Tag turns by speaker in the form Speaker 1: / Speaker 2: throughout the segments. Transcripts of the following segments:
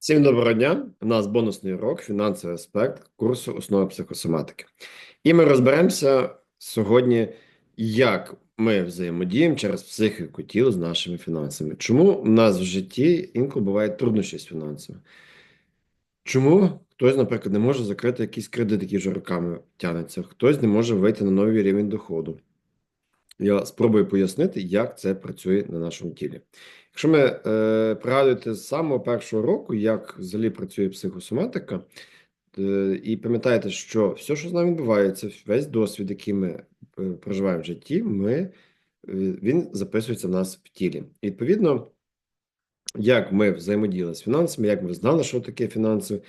Speaker 1: Всім доброго дня! У нас бонусний урок фінансовий аспект курсу основи психосоматики. І ми розберемося сьогодні, як ми взаємодіємо через психіку тіла з нашими фінансами. Чому у нас в житті інколи бувають труднощі з фінансами? Чому хтось, наприклад, не може закрити якийсь кредит, який вже роками тягнеться, хтось не може вийти на новий рівень доходу. Я спробую пояснити, як це працює на нашому тілі. Якщо ми е, пригадуєте з самого першого року, як взагалі працює психосоматика, е, і пам'ятаєте, що все, що з нами відбувається, весь досвід, який ми е, проживаємо в житті, ми, е, він записується в нас в тілі. І відповідно, як ми взаємодіяли з фінансами, як ми знали, що таке фінанси,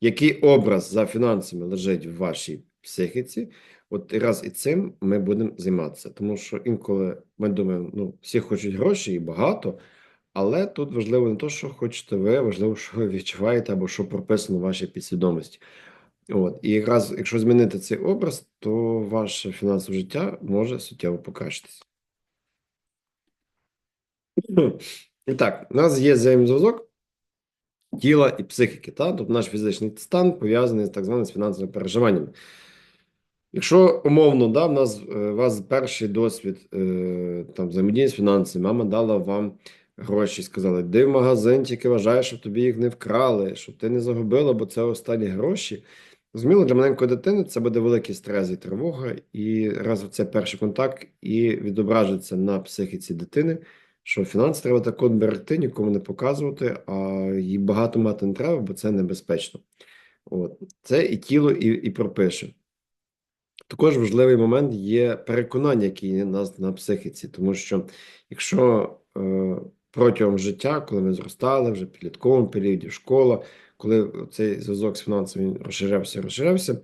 Speaker 1: який образ за фінансами лежить в вашій психіці, От і раз і цим ми будемо займатися, тому що інколи ми думаємо, ну всі хочуть гроші і багато, але тут важливо не то, що хочете ви, важливо, що ви відчуваєте або що прописано в вашій підсвідомості. От і якраз, якщо змінити цей образ, то ваше фінансове життя може суттєво покращитися. І так, у нас є взаємозв'язок тіла і психіки, та? тобто наш фізичний стан пов'язаний з так званими фінансовими переживаннями. Якщо умовно, да, в нас е, у вас перший досвід е, там взаємодії з фінансами, мама дала вам гроші, сказала, йди в магазин, тільки вважай, щоб тобі їх не вкрали, щоб ти не загубила, бо це останні гроші. Зрозуміло, для маленької дитини це буде великий стрес і тривога, і раз це перший контакт і відображиться на психіці дитини, що фінанси треба так берегти, нікому не показувати, а їй багато мати не треба, бо це небезпечно. От. Це і тіло, і, і пропише. Також важливий момент є переконання, які є нас на психіці, тому що якщо е, протягом життя, коли ми зростали, вже підлітковому періоді, школа, коли цей зв'язок з фінансами розширявся, розширявся,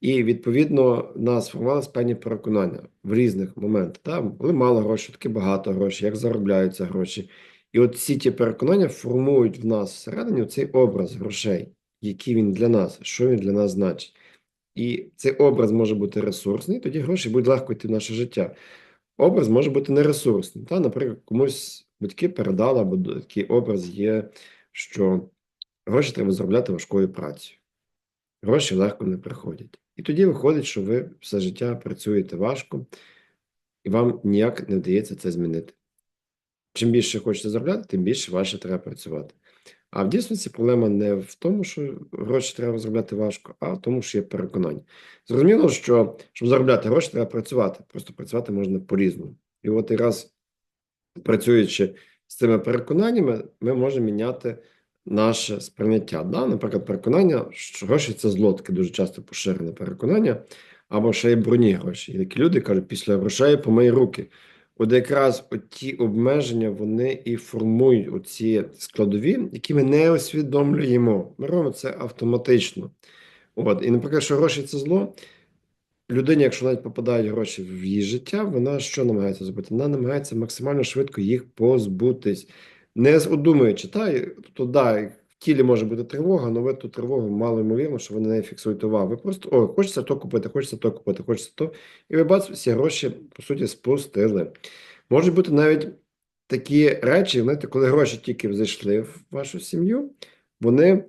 Speaker 1: і відповідно нас формувалися певні переконання в різних моментах. Там, коли мало грошей, таки багато грошей, як заробляються гроші. І от всі ті переконання формують в нас всередині цей образ грошей, який він для нас, що він для нас значить. І цей образ може бути ресурсний, тоді гроші будуть легко йти в наше життя. Образ може бути нересурсний. Та, Наприклад, комусь батьки передали, або такий образ є, що гроші треба заробляти важкою працею. Гроші легко не приходять. І тоді виходить, що ви все життя працюєте важко, і вам ніяк не вдається це змінити. Чим більше хочете заробляти, тим більше ваше треба працювати. А в дійсності проблема не в тому, що гроші треба заробляти важко, а в тому, що є переконання. Зрозуміло, що щоб заробляти гроші, треба працювати. Просто працювати можна по-різному. І от і раз працюючи з цими переконаннями, ми можемо міняти наше сприйняття. Да? Наприклад, переконання, що гроші це зло, таке дуже часто поширене переконання, або ще й броні гроші. І такі люди кажуть, після грошей помий руки. От якраз ті обмеження вони і формують оці складові, які ми не усвідомлюємо. Ми робимо це автоматично. От, і, наприклад, що гроші це зло. Людині, якщо навіть попадають гроші в її життя, вона що намагається зробити? Вона намагається максимально швидко їх позбутись, не удумуючи, та, тобто, да, тілі може бути тривога, але ви ту тривогу мало ймовірно, що ви на неї фіксуєте увагу. Ви просто о, хочеться то купити, хочеться то купити, хочеться то. І ви бачите, всі гроші, по суті, спустили. Можуть бути навіть такі речі, знаєте, коли гроші тільки зайшли в вашу сім'ю, вони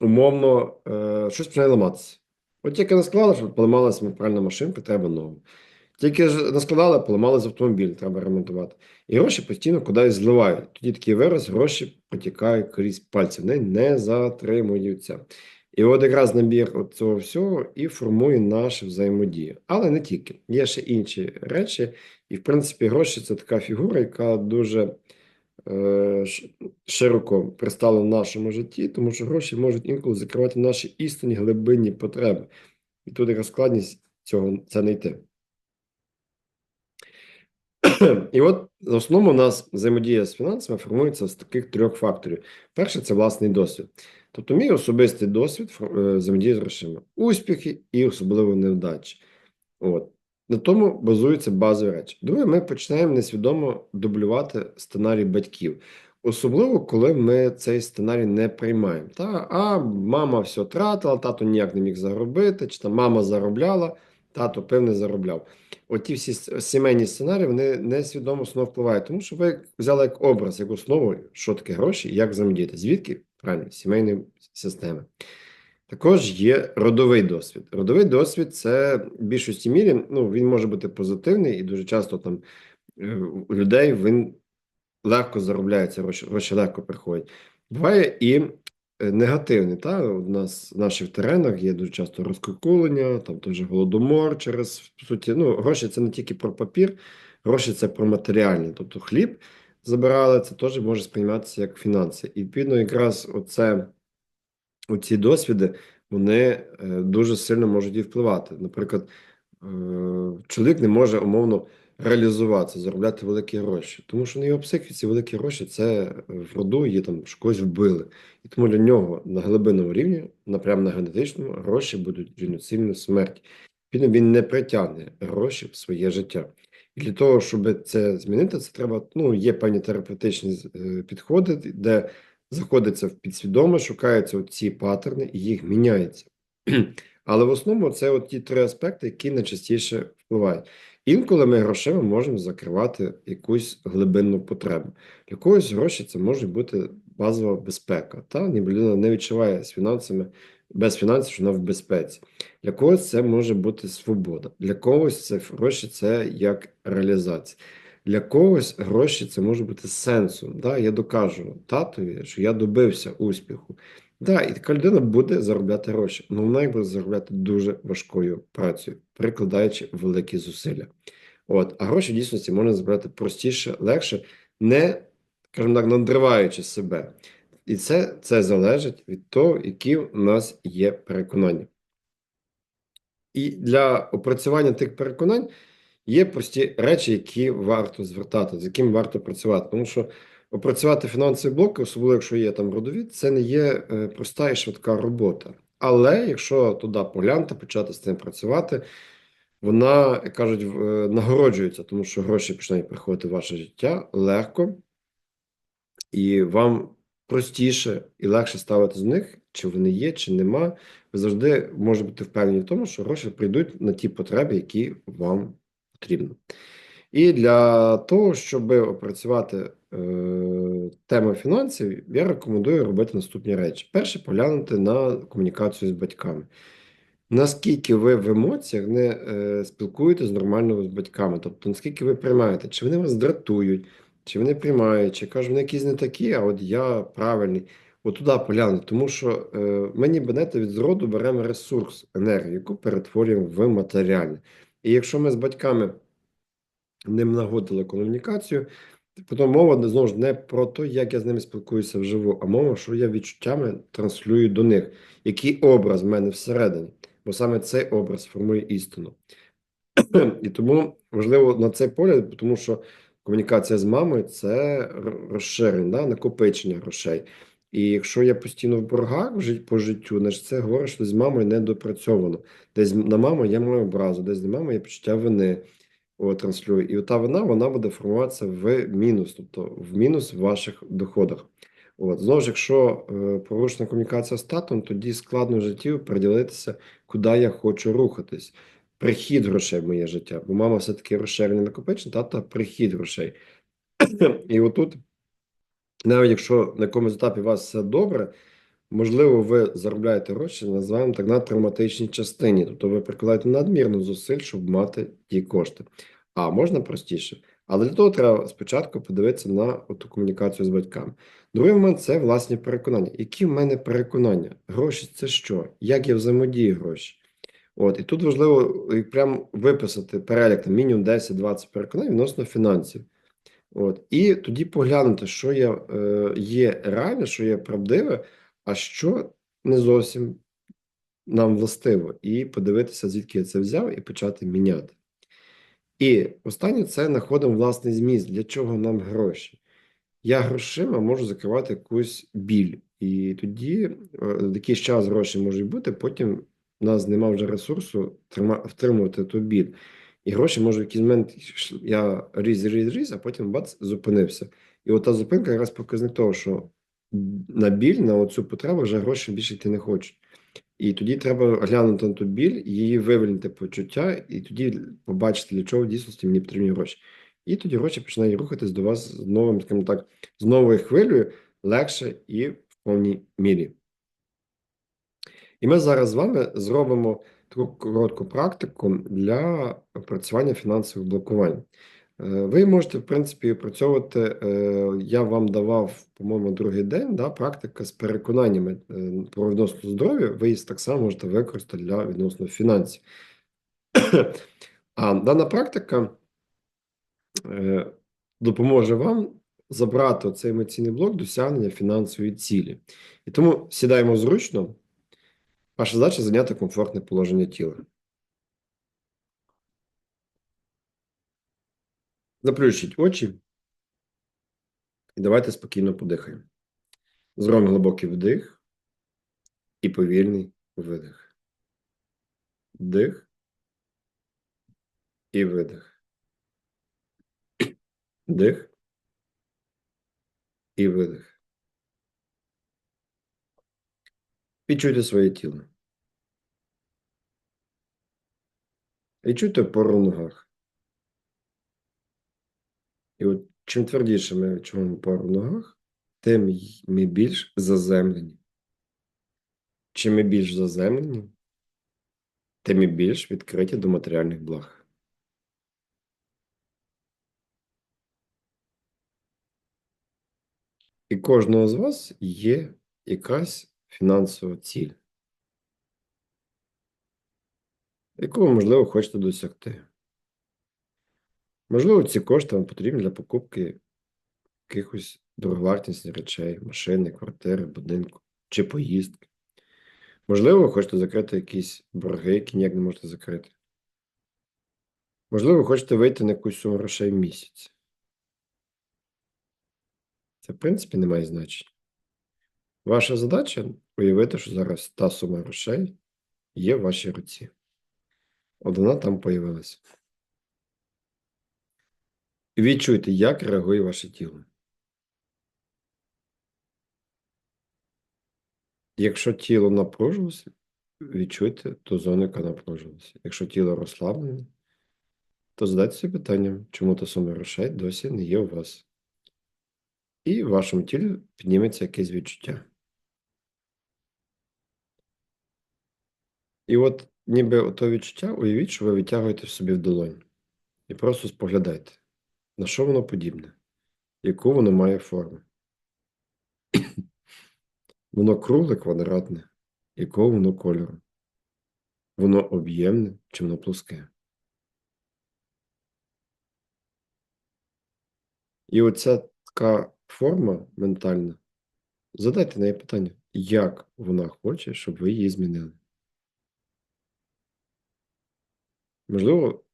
Speaker 1: умовно е, щось починає ламатися. От тільки не склали, що поламалася пральна машинка, треба нову. Тільки ж наскладали, поламалися автомобіль, треба ремонтувати. І гроші постійно кудись зливають. Тоді такий вираз, гроші потікають крізь пальці, вони не затримуються. І от якраз набір цього всього і формує нашу взаємодію. Але не тільки. Є ще інші речі. І, в принципі, гроші це така фігура, яка дуже е, широко пристала в нашому житті, тому що гроші можуть інколи закривати наші істинні глибинні потреби. І тут яка складність цього це не йти. І от в основному у нас взаємодія з фінансами формується з таких трьох факторів. Перше це власний досвід. Тобто, мій особистий досвід е, взаємодії з грошима, успіхи і особливо невдачі. От. На тому базуються базові речі. Друге, ми починаємо несвідомо дублювати сценарій батьків. Особливо, коли ми цей сценарій не приймаємо. Та? А мама все тратила, тато ніяк не міг заробити, чи там мама заробляла, тато певне заробляв. Оті всі сімейні сценарії вони несвідомо основно впливають, тому що ви взяли як образ, як основу, що таке гроші як взаємодіяти. Звідки правильно, сімейної системи. Також є родовий досвід. Родовий досвід це в більшості мірі, ну, він може бути позитивний, і дуже часто там е, у людей він легко заробляється, гроші легко приходять. Буває і е, негативний. Та? У нас в наших теренах є дуже часто розкукулення, там теж голодомор через по суті. Ну, гроші це не тільки про папір, гроші це про матеріальні. Тобто хліб забирали, це теж може сприйматися як фінанси. І відповідно, якраз оце оці досвіди вони е, дуже сильно можуть і впливати. Наприклад, е, чоловік не може умовно реалізуватися, заробляти великі гроші, тому що на його психіці великі гроші це в роду її там когось вбили. І тому для нього на глибинному рівні, на прямо на генетичному, гроші будуть рівноцінно смерті. Відповідно, він не притягне гроші в своє життя. І для того, щоб це змінити, це треба. Ну, є певні терапевтичні е, підходи, де заходиться в підсвідоме, шукаються ці паттерни і їх міняється. Але в основному це от ті три аспекти, які найчастіше впливають. Інколи ми грошима можемо закривати якусь глибинну потребу. Для когось гроші це може бути базова безпека. Та ніби людина не відчуває з фінансами без фінансів, що вона в безпеці. Для когось це може бути свобода. Для когось це гроші це як реалізація. Для когось гроші це може бути сенсом. Да? Я докажу татові, що я добився успіху. Да, і така людина буде заробляти гроші, але вона їх буде заробляти дуже важкою працею, прикладаючи великі зусилля. От, а гроші в дійсності можна заробляти простіше, легше, не, скажімо так, надриваючи себе. І це, це залежить від того, які у нас є переконання. І для опрацювання тих переконань є прості речі, які варто звертати, з якими варто працювати. Тому що опрацювати фінансові блоки, особливо якщо є там родовід, це не є е, проста і швидка робота. Але якщо туди поглянути, почати з цим працювати, вона, як кажуть, е, нагороджується, тому що гроші починають приходити в ваше життя легко, і вам простіше і легше ставити з них, чи вони є, чи нема. Ви завжди можете бути впевнені в тому, що гроші прийдуть на ті потреби, які вам потрібно. І для того, щоб опрацювати е, тему фінансів, я рекомендую робити наступні речі. Перше, поглянути на комунікацію з батьками. Наскільки ви в емоціях не е, спілкуєтесь нормально з батьками? Тобто, наскільки ви приймаєте, чи вони вас дратують, чи вони приймають, чи кажуть, вони якісь не такі, а от я правильний. От туди поглянути, тому що е, ми ніби знаєте, від зроду беремо ресурс, енергію, яку перетворюємо в матеріальне. І якщо ми з батьками не налагодили комунікацію, потім мова знову ж не про те, як я з ними спілкуюся вживу, а мова, що я відчуттями транслюю до них, який образ в мене всередині, бо саме цей образ формує істину. І тому важливо на цей погляд, тому що комунікація з мамою це розширення, да, накопичення грошей. І якщо я постійно в боргах по життю, значить це говорить, що з мамою не допрацьовано. Десь на маму я маю образу, десь на маму є почуття вини о, транслюю. І ота вина вона буде формуватися в мінус, тобто в мінус в ваших доходах. От знову ж, якщо е, порушена комунікація з татом, тоді складно в житті приділитися, куди я хочу рухатись. Прихід грошей в моє життя, бо мама все-таки розширення накопичення, тата прихід грошей. І отут, навіть якщо на якомусь етапі у вас все добре, можливо, ви заробляєте гроші, називаємо так на травматичній частині. Тобто ви прикладаєте надмірно зусиль, щоб мати ті кошти. А можна простіше. Але для того треба спочатку подивитися на ту комунікацію з батьками. Другий момент це власні переконання. Які в мене переконання? Гроші це що? Як я взаємодію гроші? От, і тут важливо прям виписати перелік там, мінімум 10-20 переконань відносно фінансів. От, і тоді поглянути, що є, е, є реальне, що є правдиве, а що не зовсім нам властиво, і подивитися, звідки я це взяв, і почати міняти. І останнє це знаходимо власний зміст. Для чого нам гроші? Я грошима можу закривати якусь біль. І тоді е, якийсь час гроші можуть бути, потім в нас немає вже ресурсу втримувати ту біль. І гроші може в якийсь момент я різ, різ, різ, а потім бац, зупинився. І от та зупинка якраз показник того, що на біль, на оцю потребу вже гроші більше йти не хочуть. І тоді треба глянути на ту біль, її вивільнити почуття, і тоді побачити, для чого в дійсності мені потрібні гроші. І тоді гроші починають рухатись до вас з новим, скажімо так, з новою хвилею легше і в повній мірі. І ми зараз з вами зробимо таку коротку практику для опрацювання фінансових блокувань. Е, Ви можете, в принципі, опрацьовувати, е, я вам давав, по-моєму, другий день, да, практика з переконаннями е, про відносно здоров'я, ви її так само можете використати для відносно фінансів. А дана практика допоможе вам забрати цей емоційний блок досягнення фінансової цілі. І тому сідаємо зручно. Ваша задача зайняти комфортне положення тіла. Заплющіть очі і давайте спокійно подихаємо. Зробимо глибокий вдих і повільний видих. Вдих і видих. Вдих і видих. Відчуйте своє тіло. Відчуйте опору в ногах. І от чим твердіше ми відчуваємо опору в ногах, тим ми більш заземлені. Чим ми більш заземлені, тим ми більш відкриті до матеріальних благ. І кожного з вас є якась фінансова ціль, яку ви, можливо, хочете досягти. Можливо, ці кошти вам потрібні для покупки якихось дороговартісних речей, машини, квартири, будинку чи поїздки. Можливо, ви хочете закрити якісь борги, які ніяк не можете закрити. Можливо, ви хочете вийти на якусь суму грошей в місяць. Це, в принципі, не має значення. Ваша задача уявити, що зараз та сума грошей є в вашій руці. От вона там появилася. Відчуйте, як реагує ваше тіло. Якщо тіло напружилося, відчуйте ту зону, яка напружилася. Якщо тіло розслаблене, то задайте собі питання, чому та сума грошей досі не є у вас. І в вашому тілі підніметься якесь відчуття. І от ніби ото відчуття, уявіть, що ви відтягуєте собі в долонь. І просто споглядайте, на що воно подібне, яку воно має форму. Воно кругле, квадратне, якого воно кольору. Воно об'ємне чи воно плоске. І оця така форма ментальна. Задайте неї питання, як вона хоче, щоб ви її змінили. Можливо,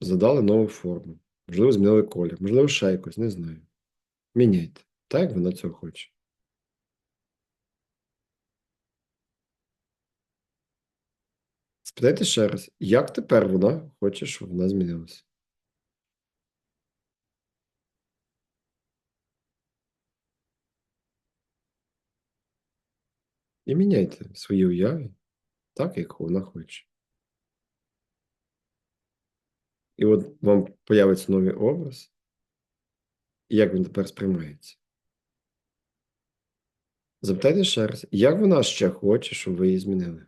Speaker 1: задали нову форму, можливо, змінили колір, можливо, ще якось, не знаю. Міняйте, так як вона цього хоче. Спитайте ще раз, як тепер вона хоче, щоб вона змінилася? І міняйте свої уяви так, як вона хоче. І от вам появиться новий образ, і як він тепер сприймається. Запитайте ще раз, як вона ще хоче, щоб ви її змінили?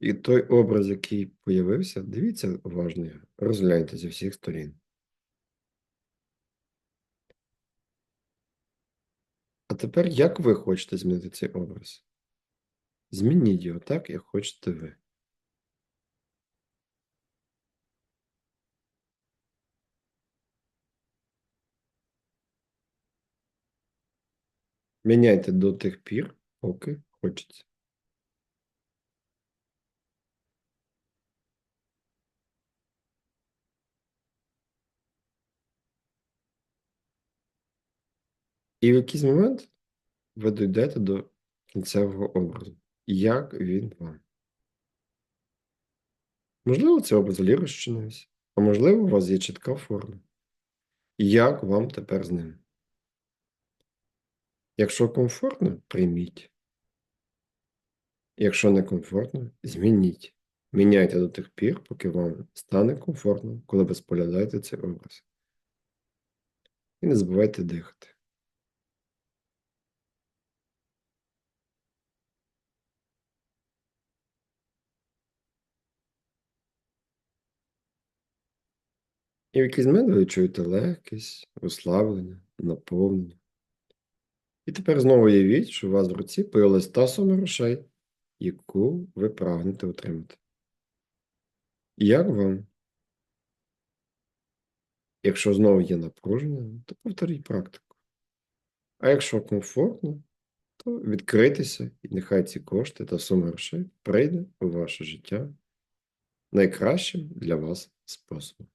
Speaker 1: І той образ, який появився, дивіться уважно, розгляньте зі всіх сторін. А тепер як ви хочете змінити цей образ? Змініть його так, як хочете ви. Міняйте до тих пір, поки хочеться. І в якийсь момент ви дійдете до кінцевого образу. Як він вам? Можливо, це образ взагалі розчинився, а можливо, у вас є чітка форма. Як вам тепер з ним? Якщо комфортно, прийміть. Якщо не комфортно, змініть. Міняйте до тих пір, поки вам стане комфортно, коли ви споглядаєте цей образ. І не забувайте дихати. І в якийсь момент ви відчуєте легкість, розслаблення, наповнення. І тепер знову уявіть, що у вас в руці появилась та сума грошей, яку ви прагнете отримати. Як вам? Якщо знову є напруження, то повторіть практику. А якщо комфортно, то відкритися, і нехай ці кошти та сума грошей прийде у ваше життя найкращим для вас способом.